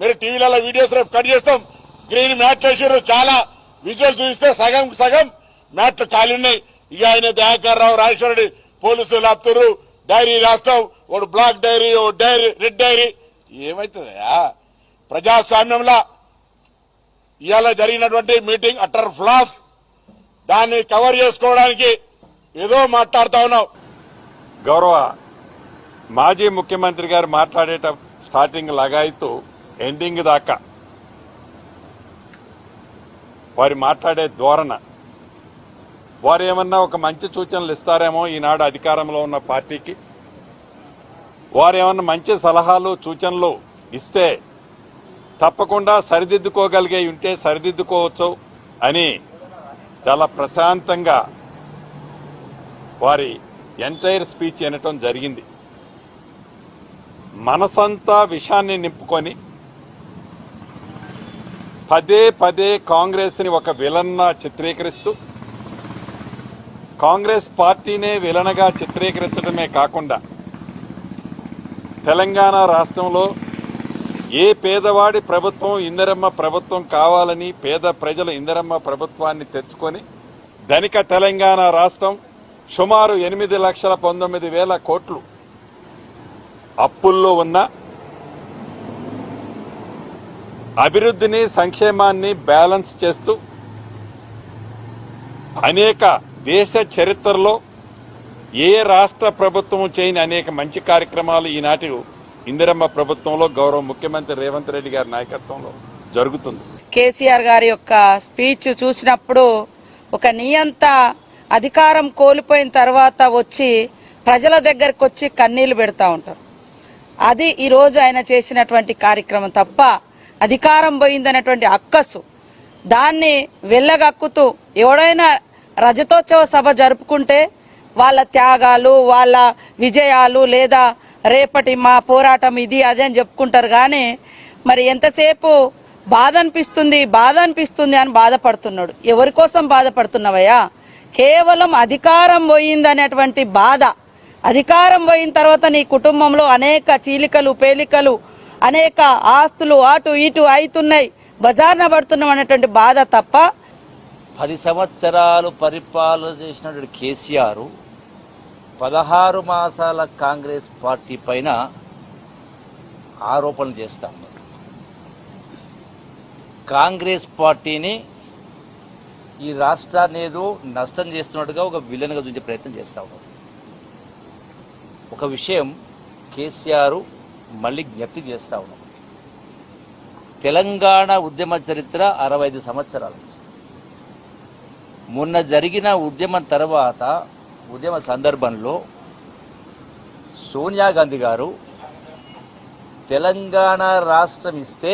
మీరు టీవీలలో వీడియోస్ రేపు కట్ చేస్తాం. గ్రీన్ మ్యాట్లు వేసారు చాలా. విజువల్ చూస్తే సగం సగం మ్యాట్లు ఖాళీ ఉన్నాయి. ఇక ఆయన దయాకర్ రావు రాజేశ్వరుడి పోలీసులు లాపుతారు డైరీ రాస్తాం. ఒకడు బ్లాక్ డైరీ ఓ డైరీ రెడ్ డైరీ. ఏమైతుందా ప్రజాస్వామ్యంలో ఇవాళ జరిగినటువంటి మీటింగ్ అటర్ ఫ్లాఫ్. దాన్ని కవర్ చేసుకోవడానికి ఏదో మాట్లాడుతా ఉన్నావు గౌరవ మాజీ ముఖ్యమంత్రి గారు మాట్లాడేట స్టార్టింగ్ లగాయితూ ఎండింగ్ దాకా వారి మాట్లాడే ధోరణ. వారు ఏమన్నా ఒక మంచి సూచనలు ఇస్తారేమో ఈనాడు అధికారంలో ఉన్న పార్టీకి. వారు ఏమన్నా మంచి సలహాలు సూచనలు ఇస్తే తప్పకుండా సరిదిద్దుకోగలిగే ఉంటే సరిదిద్దుకోవచ్చు అని చాలా ప్రశాంతంగా వారి ఎంటైర్ స్పీచ్ వినటం జరిగింది. మనసంతా విషాన్ని నింపుకొని పదే పదే కాంగ్రెస్ని ఒక విలన్గా చిత్రీకరిస్తూ కాంగ్రెస్ పార్టీనే విలనగా చిత్రీకరించడమే కాకుండా తెలంగాణ రాష్ట్రంలో ఏ పేదవాడి ప్రభుత్వం ఇందిరమ్మ ప్రభుత్వం కావాలని పేద ప్రజలు ఇందిరమ్మ ప్రభుత్వాన్ని తెచ్చుకొని ధనిక తెలంగాణ రాష్ట్రం సుమారు ఎనిమిది లక్షల పంతొమ్మిది వేల కోట్లు అప్పుల్లో ఉన్న అభివృద్ధిని సంక్షేమాన్ని బ్యాలెన్స్ చేస్తూ అనేక దేశ చరిత్రలో ఏ రాష్ట్ర ప్రభుత్వం చేయని అనేక మంచి కార్యక్రమాలు ఈనాటి ఇందిరమ్మ ప్రభుత్వంలో గౌరవ ముఖ్యమంత్రి రేవంత్ రెడ్డి గారి నాయకత్వంలో జరుగుతుంది. కేసీఆర్ గారి యొక్క స్పీచ్ చూసినప్పుడు ఒక నియంత అధికారం కోల్పోయిన తర్వాత వచ్చి ప్రజల దగ్గరకు వచ్చి కన్నీళ్ళు పెడతా ఉంటారు. అది ఈరోజు ఆయన చేసినటువంటి కార్యక్రమం తప్ప అధికారం పోయిందనేటువంటి అక్కసు. దాన్ని వెళ్ళగక్కుతూ ఎవడైనా రజతోత్సవ సభ జరుపుకుంటే వాళ్ళ త్యాగాలు వాళ్ళ విజయాలు లేదా రేపటి మా పోరాటం ఇది అది అని చెప్పుకుంటారు. కానీ మరి ఎంతసేపు బాధ అనిపిస్తుంది బాధ అనిపిస్తుంది అని బాధపడుతున్నాడు. ఎవరి కోసం బాధపడుతున్నావయ్యా? కేవలం అధికారం పోయిందనేటువంటి బాధ. అధికారం పోయిన తర్వాత నీ కుటుంబంలో అనేక చీలికలు పేలికలు అనేక ఆస్తులు అటు ఇటు అవుతున్నాయి. బజార్న పడుతున్నాం అనేటువంటి బాధ తప్ప పది సంవత్సరాలు పరిపాలన చేసినటువంటి కేసీఆర్ పదహారు మాసాల కాంగ్రెస్ పార్టీ పైన ఆరోపణలు చేస్తా ఉన్నారు. కాంగ్రెస్ పార్టీని ఈ రాష్ట్రాన్ని ఏదో నష్టం చేస్తున్నట్టుగా ఒక విలన్గా చూసే ప్రయత్నం చేస్తా ఉన్నారు. ఒక విషయం కేసీఆర్ మళ్ళీ జ్ఞప్తి చేస్తా ఉన్నాం. తెలంగాణ ఉద్యమ చరిత్ర అరవై ఐదు సంవత్సరాల. నుంచి మొన్న జరిగిన ఉద్యమం తర్వాత ఉద్యమ సందర్భంలో సోనియా గాంధీ గారు తెలంగాణ రాష్ట్రం ఇస్తే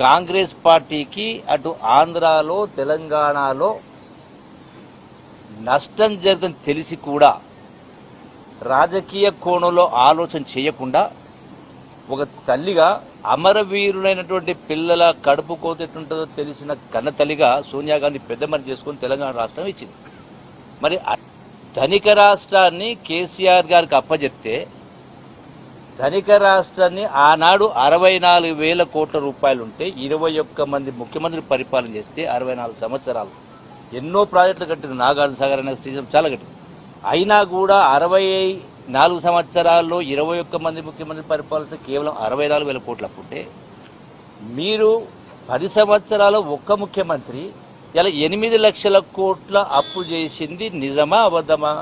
కాంగ్రెస్ పార్టీకి అటు ఆంధ్రాలో తెలంగాణలో నష్టం జరుగుతుందని తెలిసి కూడా రాజకీయ కోణంలో ఆలోచన చేయకుండా ఒక తల్లిగా అమరవీరులైనటువంటి పిల్లల కడుపు కోత ఎట్లుంటుందో తెలిసిన కన్న తల్లిగా సోనియా గాంధీ పెద్ద మని చేసుకుని తెలంగాణ రాష్ట్రం ఇచ్చింది. మరి ధనిక రాష్ట్రాన్ని కేసీఆర్ గారికి అప్పజెప్తే ధనిక రాష్ట్రాన్ని ఆనాడు అరవై నాలుగు వేల కోట్ల రూపాయలు ఉంటే ఇరవై ఒక్క మంది ముఖ్యమంత్రి పరిపాలన చేస్తే అరవై నాలుగు సంవత్సరాలు. ఎన్నో ప్రాజెక్టులు కట్టింది నాగార్జున సాగర్ అనే స్టేషన్ చాలా కట్టింది. అయినా కూడా అరవై నాలుగు సంవత్సరాల్లో ఇరవై ఒక్క మంది ముఖ్యమంత్రి పరిపాలిస్తే కేవలం అరవై నాలుగు వేల కోట్లు అప్పుంటే మీరు పది సంవత్సరాలు ఒక్క ముఖ్యమంత్రి ఇలా ఎనిమిది లక్షల కోట్ల అప్పు చేసింది నిజమా అబద్ధమా?